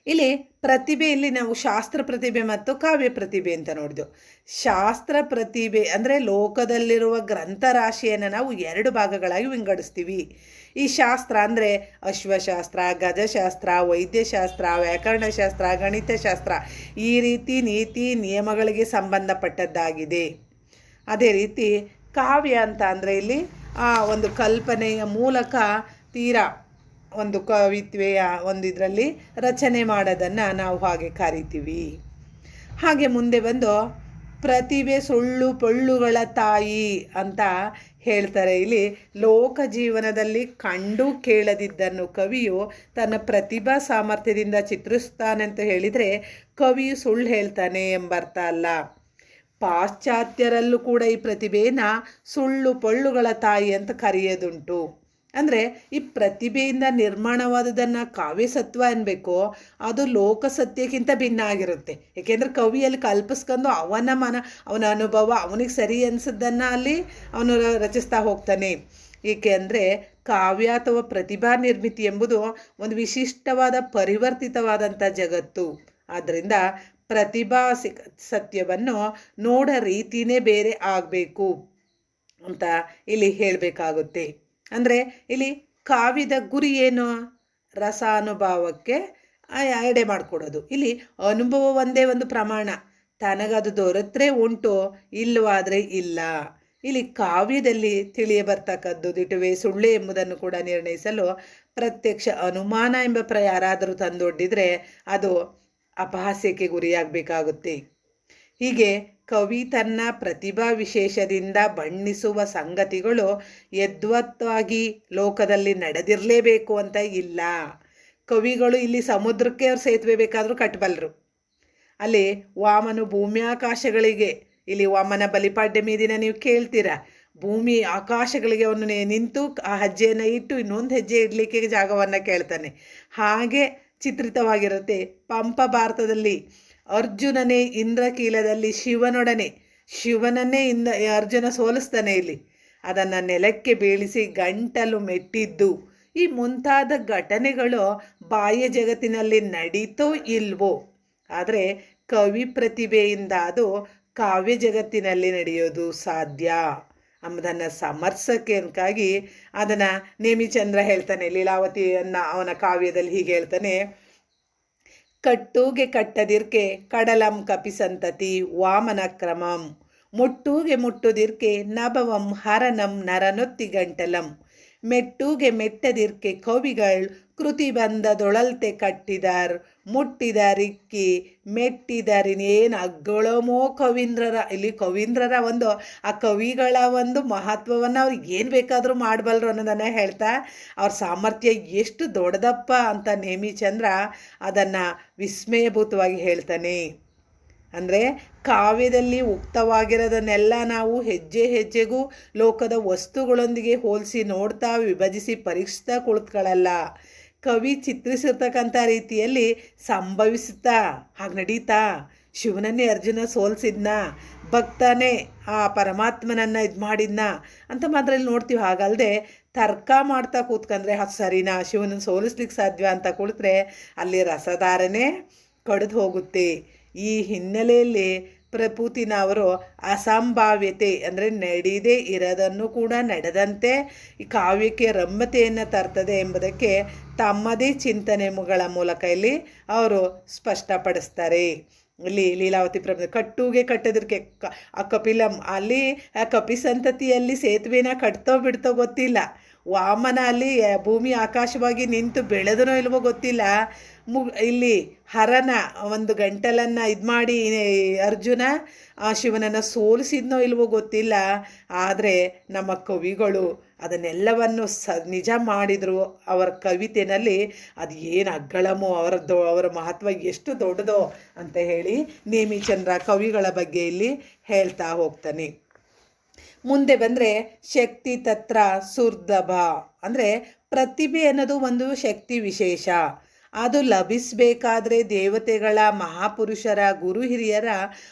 ಇಲ್ಲಿ ಪ್ರತಿಭೆಯಲ್ಲಿ ನಾವು ಶಾಸ್ತ್ರ ಪ್ರತಿಭೆ ಮತ್ತು ಕಾವ್ಯ ಪ್ರತಿಭೆ ಅಂತ ನೋಡಿದೆವು ಶಾಸ್ತ್ರ ಪ್ರತಿಭೆ ಅಂದರೆ ಲೋಕದಲ್ಲಿರುವ ಗ್ರಂಥರಾಶಿಯನ್ನು ನಾವು ಎರಡು ಭಾಗಗಳಾಗಿ ವಿಂಗಡಿಸ್ತೀವಿ. ಈ ಶಾಸ್ತ್ರ ಅಂದರೆ ಅಶ್ವಶಾಸ್ತ್ರ, ಗಜಶಾಸ್ತ್ರ, ವೈದ್ಯಶಾಸ್ತ್ರ, ವ್ಯಾಕರಣಶಾಸ್ತ್ರ, ಗಣಿತಶಾಸ್ತ್ರ ಈ ರೀತಿ ನೀತಿ ನಿಯಮಗಳಿಗೆ ಸಂಬಂಧಪಟ್ಟದ್ದಾಗಿದೆ. ಅದೇ ರೀತಿ ಕಾವ್ಯ ಅಂತ ಅಂದರೆ ಇಲ್ಲಿ ಆ ಒಂದು ಕಲ್ಪನೆಯ ಮೂಲಕ ತೀರಾ ಒಂದು ಕವಿತ್ವೆಯ ಒಂದು ಇದರಲ್ಲಿ ರಚನೆ ಮಾಡೋದನ್ನು ನಾವು ಹಾಗೆ ಕರಿತೀವಿ. ಹಾಗೆ ಮುಂದೆ ಬಂದು ಪ್ರತಿಭೆ ಸುಳ್ಳು ಪೊಳ್ಳುಗಳ ತಾಯಿ ಅಂತ ಹೇಳ್ತಾರೆ. ಇಲ್ಲಿ ಲೋಕ ಜೀವನದಲ್ಲಿ ಕಂಡು ಕೇಳದಿದ್ದನ್ನು ಕವಿಯು ತನ್ನ ಪ್ರತಿಭಾ ಸಾಮರ್ಥ್ಯದಿಂದ ಚಿತ್ರಿಸ್ತಾನೆ ಅಂತ ಹೇಳಿದರೆ ಕವಿಯು ಸುಳ್ಳು ಹೇಳ್ತಾನೆ ಎಂಬರ್ಥ ಅಲ್ಲ. ಪಾಶ್ಚಾತ್ಯರಲ್ಲೂ ಕೂಡ ಈ ಪ್ರತಿಭೆನ ಸುಳ್ಳು ಪೊಳ್ಳುಗಳ ತಾಯಿ ಅಂತ ಕರೆಯೋದುಂಟು. ಅಂದರೆ ಈ ಪ್ರತಿಭೆಯಿಂದ ನಿರ್ಮಾಣವಾದದನ್ನು ಕಾವ್ಯಸತ್ವ ಅನ್ಬೇಕು, ಅದು ಲೋಕಸತ್ಯಕ್ಕಿಂತ ಭಿನ್ನ ಆಗಿರುತ್ತೆ. ಏಕೆಂದರೆ ಕವಿಯಲ್ಲಿ ಕಲ್ಪಿಸ್ಕೊಂಡು ಅವನ ಮನ, ಅವನ ಅನುಭವ ಅವನಿಗೆ ಸರಿ ಅನ್ಸದ್ದನ್ನು ಅಲ್ಲಿ ಅವನು ರಚಿಸ್ತಾ ಹೋಗ್ತಾನೆ. ಏಕೆ ಅಂದರೆ ಕಾವ್ಯ ಅಥವಾ ಪ್ರತಿಭಾ ನಿರ್ಮಿತಿ ಎಂಬುದು ಒಂದು ವಿಶಿಷ್ಟವಾದ ಪರಿವರ್ತಿತವಾದಂಥ ಜಗತ್ತು. ಆದ್ದರಿಂದ ಪ್ರತಿಭಾ ಸತ್ಯವನ್ನು ನೋಡ ರೀತಿಯೇ ಬೇರೆ ಆಗಬೇಕು ಅಂತ ಇಲ್ಲಿ ಹೇಳಬೇಕಾಗುತ್ತೆ. ಅಂದರೆ ಇಲ್ಲಿ ಕಾವ್ಯದ ಗುರಿ ಏನು? ರಸಾನುಭವಕ್ಕೆ ಎಡೆ ಮಾಡಿಕೊಡೋದು. ಇಲ್ಲಿ ಅನುಭವ ಒಂದೇ ಒಂದು ಪ್ರಮಾಣ. ತನಗದು ದೊರೆತರೆ ಉಂಟು, ಇಲ್ಲವಾದರೆ ಇಲ್ಲ. ಇಲ್ಲಿ ಕಾವ್ಯದಲ್ಲಿ ತಿಳಿಯ ಬರ್ತಕ್ಕದ್ದು ದಿಟುವೆ ಸುಳ್ಳೆ ಎಂಬುದನ್ನು ಕೂಡ ನಿರ್ಣಯಿಸಲು ಪ್ರತ್ಯಕ್ಷ ಅನುಮಾನ ಎಂಬ ಪ್ರ ಯಾರಾದರೂ ತಂದೊಡ್ಡಿದರೆ ಅದು ಅಪಹಾಸ್ಯಕ್ಕೆ ಗುರಿಯಾಗಬೇಕಾಗುತ್ತೆ. ಹೀಗೆ ಕವಿ ತನ್ನ ಪ್ರತಿಭಾ ವಿಶೇಷದಿಂದ ಬಣ್ಣಿಸುವ ಸಂಗತಿಗಳು ಯದ್ವತ್ತಾಗಿ ಲೋಕದಲ್ಲಿ ನಡೆದಿರಲೇಬೇಕು ಅಂತ ಇಲ್ಲ. ಕವಿಗಳು ಇಲ್ಲಿ ಸಮುದ್ರಕ್ಕೆ ಅವ್ರು ಸೇತುವೆ ಬೇಕಾದರೂ ಕಟ್ಟಬಲ್ಲರು ಅಲ್ಲಿ ವಾಮನು ಭೂಮ್ಯಾಕಾಶಗಳಿಗೆ ಇಲ್ಲಿ ವಾಮನ ಬಲಿಪಾಡ್ಯ ಮೀದಿನ ನೀವು ಕೇಳ್ತೀರ? ಭೂಮಿ ಆಕಾಶಗಳಿಗೆ ಅವನು ನಿಂತು ಆ ಹೆಜ್ಜೆಯನ್ನು ಇಟ್ಟು ಇನ್ನೊಂದು ಹೆಜ್ಜೆ ಇಡಲಿಕ್ಕೆ ಜಾಗವನ್ನು ಕೇಳ್ತಾನೆ. ಹಾಗೆ ಚಿತ್ರಿತವಾಗಿರುತ್ತೆ ಪಂಪ ಭಾರತದಲ್ಲಿ. ಅರ್ಜುನನೇ ಇಂದ್ರಕೀಲದಲ್ಲಿ ಶಿವನೊಡನೆ. ಶಿವನನ್ನೇ ಇಂದ ಅರ್ಜುನ ಸೋಲಿಸ್ತಾನೆ ಇಲ್ಲಿ. ಅದನ್ನು ನೆಲಕ್ಕೆ ಬೀಳಿಸಿ ಗಂಟಲು ಮೆಟ್ಟಿದ್ದು. ಈ ಮುಂತಾದ ಘಟನೆಗಳು ಬಾಹ್ಯ ಜಗತ್ತಿನಲ್ಲಿ ನಡೀತೋ ಇಲ್ವೋ? ಆದರೆ ಕವಿ ಪ್ರತಿಭೆಯಿಂದ ಅದು ಕಾವ್ಯ ಜಗತ್ತಿನಲ್ಲಿ ನಡೆಯೋದು ಸಾಧ್ಯ. ಅಂಬುದನ್ನು ಸಮರ್ಸಕ್ಕಾಗಿ ಅದನ್ನು ನೇಮಿಚಂದ್ರ ಹೇಳ್ತಾನೆ, ಲೀಲಾವತಿಯನ್ನು ಅವನ ಕಾವ್ಯದಲ್ಲಿ ಹೀಗೆ ಹೇಳ್ತಾನೆ ಕಟ್ಟೂಗೆ ಕಟ್ಟದಿರ್ಕೆ ಕಡಲಂ ಕಪಿಸಂತತಿ ವಾಮನ ಕ್ರಮಂ. ಮುಟ್ಟೂಗೆ ಮುಟ್ಟುದಿರ್ಕೆ ನಭವಂ ಹರನಂ ನರನೊತ್ತಿ ಗಂಟಲಂ ಮೆಟ್ಟೂಗೆ ಮೆಟ್ಟದಿರ್ಕೆ ಕವಿಗಳ್ ಕೃತಿ ಬಂದದೊಳಲ್ತೆ ಕಟ್ಟಿದಾರ್ ಮುಟ್ಟಿದಾರಿಕ್ಕಿ ಮೆಟ್ಟಿದಾರಿನೇನು ಅಗ್ಗಳಮೋ ಕವೀಂದ್ರರ ಇಲ್ಲಿ ಕವೀಂದ್ರರ ಒಂದು, ಆ ಕವಿಗಳ ಒಂದು ಮಹತ್ವವನ್ನು ಅವ್ರಿಗೆ ಏನು ಬೇಕಾದರೂ ಮಾಡಬಲ್ಲರು ಅನ್ನೋದನ್ನು ಹೇಳ್ತಾ, ಅವ್ರ ಸಾಮರ್ಥ್ಯ ಎಷ್ಟು ದೊಡ್ಡದಪ್ಪ ಅಂತ ನೇಮಿಚಂದ್ರ ಅದನ್ನು ವಿಸ್ಮಯಭೂತವಾಗಿ ಹೇಳ್ತಾನೆ. ಅಂದರೆ ಕಾವ್ಯದಲ್ಲಿ ಉಕ್ತವಾಗಿರೋದನ್ನೆಲ್ಲ ನಾವು ಹೆಜ್ಜೆ ಹೆಜ್ಜೆಗೂ ಲೋಕದ ವಸ್ತುಗಳೊಂದಿಗೆ ಹೋಲಿಸಿ ನೋಡ್ತಾ, ವಿಭಜಿಸಿ ಪರೀಕ್ಷಿಸ್ತಾ ಕುಳಿತುಕೊಳ್ಳಲ್ಲ ಕವಿ ಚಿತ್ರಿಸಿರ್ತಕ್ಕಂಥ ರೀತಿಯಲ್ಲಿ ಸಂಭವಿಸುತ್ತಾ, ಹಾಗೆ ನಡೀತಾ, ಶಿವನನ್ನೇ ಅರ್ಜುನ ಸೋಲ್ಸಿದ್ನ, ಭಕ್ತನೇ ಆ ಪರಮಾತ್ಮನನ್ನು ಇದು ಮಾಡಿದ್ನ ಅಂತ ಮಾತ್ರ ಇಲ್ಲಿ ನೋಡ್ತೀವಿ. ಹಾಗಲ್ಲದೆ ತರ್ಕ ಮಾಡ್ತಾ ಕೂತ್ಕೊಂಡ್ರೆ ಅದು ಸರಿನಾ, ಶಿವನನ್ನು ಸೋಲಿಸ್ಲಿಕ್ಕೆ ಸಾಧ್ಯ ಅಂತ ಕುಳಿತರೆ ಅಲ್ಲಿ ರಸಧಾರನೇ ಕಡಿದು ಹೋಗುತ್ತೆ. ಈ ಹಿನ್ನೆಲೆಯಲ್ಲಿ ಪ್ರಪೂತಿನ ಅವರು ಅಸಂಭಾವ್ಯತೆ ಅಂದರೆ ನಡೆಯದೇ ಇರೋದನ್ನು ಕೂಡ ನಡೆದಂತೆ ಈ ಕಾವ್ಯಕ್ಕೆ ರಮ್ಯತೆಯನ್ನು ತರ್ತದೆ ಎಂಬುದಕ್ಕೆ ತಮ್ಮದೇ ಚಿಂತನೆಗಳ ಮೂಲಕ ಇಲ್ಲಿ ಅವರು ಸ್ಪಷ್ಟಪಡಿಸ್ತಾರೆ. ಇಲ್ಲಿ ಲೀಲಾವತಿ ಪ್ರಭು ಕಟ್ಟುಗೆ ಕಟ್ಟೋದಕ್ಕೆ ಕ ಆ ಕಪಿಲಂ ಅಲ್ಲಿ ಆ ಕಪಿ ಸಂತತಿಯಲ್ಲಿ ಸೇತುವೆನ ಕಟ್ತೋ ಬಿಡ್ತೋ ಗೊತ್ತಿಲ್ಲ. ವಾಮನ ಅಲ್ಲಿ ಭೂಮಿ ಆಕಾಶವಾಗಿ ನಿಂತು ಬೆಳೆದನೋ ಇಲ್ವೋ ಗೊತ್ತಿಲ್ಲ. ಮು, ಇಲ್ಲಿ ಹರನ, ಒಂದು ಗಂಟಲನ್ನು ಇದು ಮಾಡಿ ಅರ್ಜುನ ಆ ಶಿವನನ್ನು ಸೋಲಿಸಿದ್ನೋ ಇಲ್ವೋ ಗೊತ್ತಿಲ್ಲ. ಆದರೆ ನಮ್ಮ ಕವಿಗಳು ಅದನ್ನೆಲ್ಲವನ್ನು ಸ, ನಿಜ ಮಾಡಿದರು. ಅವರ ಕವಿತೆಯಲ್ಲಿ ಅದು ಏನು ಅಗ್ಗಳಮೋ, ಅವರ ದೊ, ಅವರ ಮಹತ್ವ ಎಷ್ಟು ದೊಡ್ಡದೋ ಅಂತ ಹೇಳಿ ನೇಮಿಚಂದ್ರ ಕವಿಗಳ ಬಗ್ಗೆ ಇಲ್ಲಿ ಹೇಳ್ತಾ ಹೋಗ್ತಾನೆ. ಮುಂದೆ ಬಂದರೆ ಶಕ್ತಿ ತತ್ರ ಸುರ್ದಭ. ಅಂದರೆ ಪ್ರತಿಭೆ ಅನ್ನೋದು ಒಂದು ಶಕ್ತಿ ವಿಶೇಷ. ಅದು ಲಭಿಸಬೇಕಾದ್ರೆ ದೇವತೆಗಳ, ಮಹಾಪುರುಷರ, ಗುರು ಹಿರಿಯರ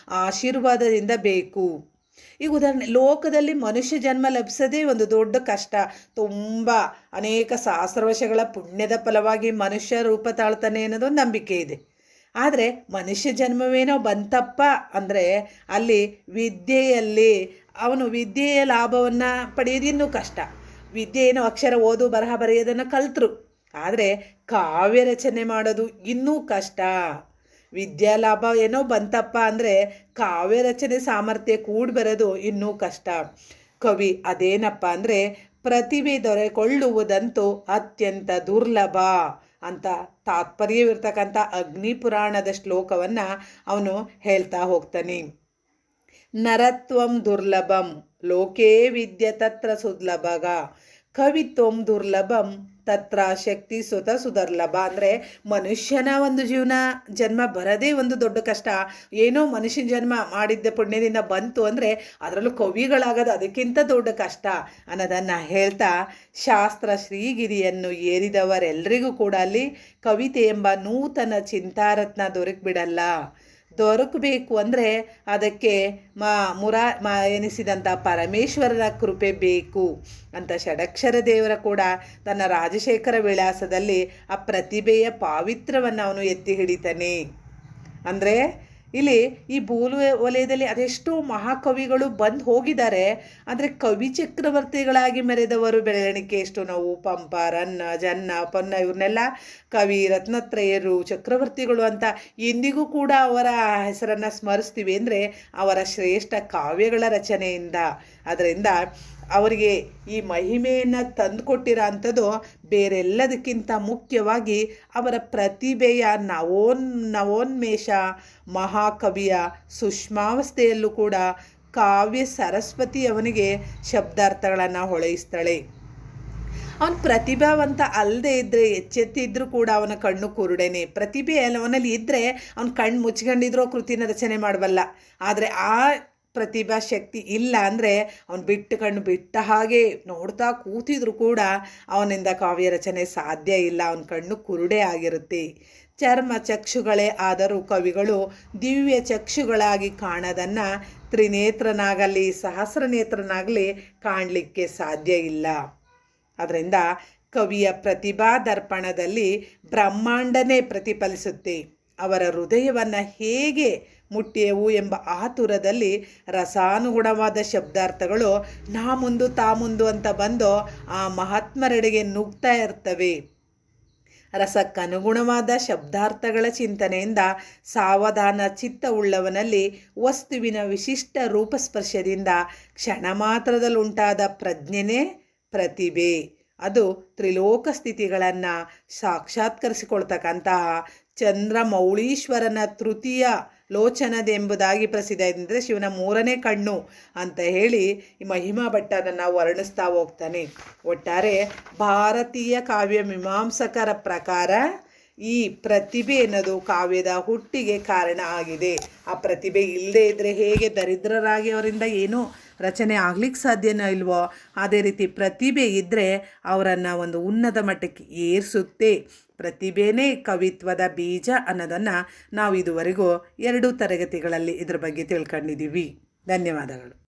ಆಶೀರ್ವಾದದಿಂದ ಬೇಕು. ಈಗ ಉದಾಹರಣೆ, ಲೋಕದಲ್ಲಿ ಮನುಷ್ಯ ಜನ್ಮ ಲಭಿಸೋದೇ ಒಂದು ದೊಡ್ಡ ಕಷ್ಟ. ತುಂಬ ಅನೇಕ ಸಹಸ್ರ ಪುಣ್ಯದ ಫಲವಾಗಿ ಮನುಷ್ಯ ರೂಪ ತಾಳ್ತಾನೆ ಅನ್ನೋದು ಒಂದು ನಂಬಿಕೆ ಇದೆ. ಆದರೆ ಮನುಷ್ಯ ಜನ್ಮವೇನೋ ಬಂತಪ್ಪ ಅಂದರೆ ಅಲ್ಲಿ ವಿದ್ಯೆಯಲ್ಲಿ ಅವನು ವಿದ್ಯೆಯ ಲಾಭವನ್ನು ಪಡೆಯೋದು ಇನ್ನೂ ಕಷ್ಟ. ವಿದ್ಯೆ ಏನೋ ಅಕ್ಷರ ಓದು, ಬರಹ ಬರೆಯೋದನ್ನು ಕಲ್ತರು. ಆದರೆ ಕಾವ್ಯ ರಚನೆ ಮಾಡೋದು ಇನ್ನೂ ಕಷ್ಟ. ವಿದ್ಯಾ ಲಾಭ ಏನೋ ಬಂತಪ್ಪ ಅಂದರೆ ಕಾವ್ಯ ರಚನೆ ಸಾಮರ್ಥ್ಯ ಕೂಡಿ ಬರೋದು ಇನ್ನೂ ಕಷ್ಟ. ಕವಿ ಅದೇನಪ್ಪ ಅಂದರೆ ಪ್ರತಿಭೆ ದೊರೆಕೊಳ್ಳುವುದಂತೂ ಅತ್ಯಂತ ದುರ್ಲಭ ಅಂತ ತಾತ್ಪರ್ಯವಿರ್ತಕ್ಕಂಥ ಅಗ್ನಿ ಪುರಾಣದ ಶ್ಲೋಕವನ್ನು ಅವನು ಹೇಳ್ತಾ ಹೋಗ್ತಾನೆ. ನರತ್ವಂ ದುರ್ಲಭಂ, ಲೋಕೇ ವಿದ್ಯ ತತ್ರ ಸುಲಭಗ ಕವಿತ್ವಂ ದುರ್ಲಭಂ, ತತ್ರ ಶಕ್ತಿ ಸುತ ಸುದರ್ಲಭ. ಅಂದರೆ ಮನುಷ್ಯನ ಒಂದು ಜೀವನ, ಜನ್ಮ ಬರದೇ ಒಂದು ದೊಡ್ಡ ಕಷ್ಟ. ಏನೋ ಮನುಷ್ಯನ ಜನ್ಮ ಮಾಡಿದ್ದ ಪುಣ್ಯದಿಂದ ಬಂತು ಅಂದರೆ ಅದರಲ್ಲೂ ಕವಿಗಳಾಗೋದು ಅದಕ್ಕಿಂತ ದೊಡ್ಡ ಕಷ್ಟ ಅನ್ನೋದನ್ನು ಹೇಳ್ತಾ ಶಾಸ್ತ್ರ ಶ್ರೀಗಿರಿಯನ್ನು ಏರಿದವರೆಲ್ಲರಿಗೂ ಕೂಡ ಅಲ್ಲಿ ಕವಿತೆ ಎಂಬ ನೂತನ ಚಿಂತಾರತ್ನ ದೊರಕಿಬಿಡಲ್ಲ. ದೊರಕಬೇಕು ಅಂದರೆ ಅದಕ್ಕೆ ಮಾ ಮುರಾ ಮಾ ಎನಿಸಿದಂಥ ಪರಮೇಶ್ವರನ ಕೃಪೆ ಬೇಕು ಅಂತ ಷಡಕ್ಷರ ದೇವರ ಕೂಡ ತನ್ನ ರಾಜಶೇಖರ ವಿಳಾಸದಲ್ಲಿ ಆ ಪ್ರತಿಭೆಯ ಪಾವಿತ್ರವನ್ನು ಅವನು ಎತ್ತಿ ಹಿಡಿತಾನೆ. ಅಂದರೆ ಇಲ್ಲಿ ಈ ಭೂಲು ವಲಯದಲ್ಲಿ ಅದೆಷ್ಟೋ ಮಹಾಕವಿಗಳು ಬಂದು ಹೋಗಿದ್ದಾರೆ. ಆದರೆ ಕವಿ ಚಕ್ರವರ್ತಿಗಳಾಗಿ ಮೆರೆದವರು ಬೆಳವಣಿಗೆ ಎಷ್ಟು ನಾವು ಪಂಪ, ರನ್ನ, ಜನ್ನ, ಪೊನ್ನ ಇವ್ರನ್ನೆಲ್ಲ ಕವಿ, ರತ್ನತ್ರಯರು, ಚಕ್ರವರ್ತಿಗಳು ಅಂತ ಎಂದಿಗೂ ಕೂಡ ಅವರ ಹೆಸರನ್ನು ಸ್ಮರಿಸ್ತೀವಿ. ಅಂದರೆ ಅವರ ಶ್ರೇಷ್ಠ ಕಾವ್ಯಗಳ ರಚನೆಯಿಂದ. ಅದರಿಂದ ಅವರಿಗೆ ಈ ಮಹಿಮೆಯನ್ನು ತಂದುಕೊಟ್ಟಿರೋ ಅಂಥದ್ದು ಬೇರೆಲ್ಲದಕ್ಕಿಂತ ಮುಖ್ಯವಾಗಿ ಅವರ ಪ್ರತಿಭೆಯ ನವೋನ್, ನವೋನ್ಮೇಷ ಮಹಾಕವಿಯ ಸುಷ್ಮಾವಸ್ಥೆಯಲ್ಲೂ ಕೂಡ ಕಾವ್ಯ ಸರಸ್ವತಿ ಅವನಿಗೆ ಶಬ್ದಾರ್ಥಗಳನ್ನು ಹೊಳೆಯಿಸ್ತಾಳೆ. ಅವನು ಪ್ರತಿಭಾವಂತ ಅಲ್ಲದೆ ಇದ್ದರೆ ಎಚ್ಚೆತ್ತಿದ್ರೂ ಕೂಡ ಅವನ ಕಣ್ಣು ಕುರುಡೇನೆ. ಪ್ರತಿಭೆ ಅವನಲ್ಲಿ ಇದ್ದರೆ ಅವನು ಕಣ್ಣು ಮುಚ್ಕೊಂಡಿದ್ರೂ ಕೃತಿನ ರಚನೆ ಮಾಡಬಲ್ಲ. ಆದರೆ ಆ ಪ್ರತಿಭಾ ಶಕ್ತಿ ಇಲ್ಲ ಅಂದರೆ ಅವನು ಬಿಟ್ಟು ಕಣ್ಣು ಬಿಟ್ಟ ಹಾಗೆ ನೋಡ್ತಾ ಕೂತಿದ್ರು ಕೂಡ ಅವನಿಂದ ಕಾವ್ಯ ರಚನೆ ಸಾಧ್ಯ ಇಲ್ಲ. ಅವನ ಕಣ್ಣು ಕುರುಡೆ ಆಗಿರುತ್ತೆ. ಚರ್ಮ ಚಕ್ಷುಗಳೇ ಆದರೂ ಕವಿಗಳು ದಿವ್ಯ ಚಕ್ಷುಗಳಾಗಿ ಕಾಣೋದನ್ನು ತ್ರಿನೇತ್ರನಾಗಲಿ, ಸಹಸ್ರನೇತ್ರನಾಗಲಿ ಕಾಣಲಿಕ್ಕೆ ಸಾಧ್ಯ ಇಲ್ಲ. ಅದರಿಂದ ಕವಿಯ ಪ್ರತಿಭಾ ದರ್ಪಣದಲ್ಲಿ ಬ್ರಹ್ಮಾಂಡನೇ ಪ್ರತಿಫಲಿಸುತ್ತೆ. ಅವರ ಹೃದಯವನ್ನು ಹೇಗೆ ಮುಟ್ಟಿಯವು ಎಂಬ ಆತುರದಲ್ಲಿ ರಸಾನುಗುಣವಾದ ಶಬ್ದಾರ್ಥಗಳು ನಾ ಮುಂದು ತಾ ಮುಂದು ಅಂತ ಬಂದು ಆ ಮಹಾತ್ಮರೆಡೆಗೆ ನುಗ್ತಾ ಇರ್ತವೆ. ರಸಕ್ಕನುಗುಣವಾದ ಶಬ್ದಾರ್ಥಗಳ ಚಿಂತನೆಯಿಂದ ಸಾವಧಾನ ಚಿತ್ತವುಳ್ಳವನಲ್ಲಿ ವಸ್ತುವಿನ ವಿಶಿಷ್ಟ ರೂಪಸ್ಪರ್ಶದಿಂದ ಕ್ಷಣ ಮಾತ್ರದಲ್ಲುಂಟಾದ ಪ್ರಜ್ಞೆನೇ ಪ್ರತಿಭೆ. ಅದು ತ್ರಿಲೋಕ ಸ್ಥಿತಿಗಳನ್ನು ಸಾಕ್ಷಾತ್ಕರಿಸಿಕೊಳ್ತಕ್ಕಂತಹ ಚಂದ್ರಮೌಳೀಶ್ವರನ ತೃತೀಯ ಲೋಚನದೆಂಬುದಾಗಿ ಪ್ರಸಿದ್ಧ ಅಂದರೆ ಶಿವನ ಮೂರನೇ ಕಣ್ಣು ಅಂತ ಹೇಳಿ ಈ ಮಹಿಮಾ ಭಟ್ಟ ಅದನ್ನು ವರ್ಣಿಸ್ತಾ ಹೋಗ್ತಾನೆ. ಒಟ್ಟಾರೆ ಭಾರತೀಯ ಕಾವ್ಯ ಮೀಮಾಂಸಕರ ಪ್ರಕಾರ ಈ ಪ್ರತಿಭೆ ಅನ್ನೋದು ಕಾವ್ಯದ ಹುಟ್ಟಿಗೆ ಕಾರಣ ಆಗಿದೆ. ಆ ಪ್ರತಿಭೆ ಇಲ್ಲದೆ ಇದ್ದರೆ ಹೇಗೆ ದರಿದ್ರರಾಗಿ ಅವರಿಂದ ಏನೂ ರಚನೆ ಆಗ್ಲಿಕ್ಕೆ ಸಾಧ್ಯನೋ ಇಲ್ವೋ? ಅದೇ ರೀತಿ ಪ್ರತಿಭೆ ಇದ್ದರೆ ಅವರನ್ನು ಒಂದು ಉನ್ನತ ಮಟ್ಟಕ್ಕೆ ಏರಿಸುತ್ತೆ. ಪ್ರತಿಭೆನೇ ಕವಿತ್ವದ ಬೀಜ ಅನ್ನೋದನ್ನು ನಾವು ಇದುವರೆಗೂ ಎರಡು ತರಗತಿಗಳಲ್ಲಿ ಇದ್ರ ಬಗ್ಗೆ ತಿಳ್ಕೊಂಡಿದ್ದೀವಿ ಧನ್ಯವಾದಗಳು.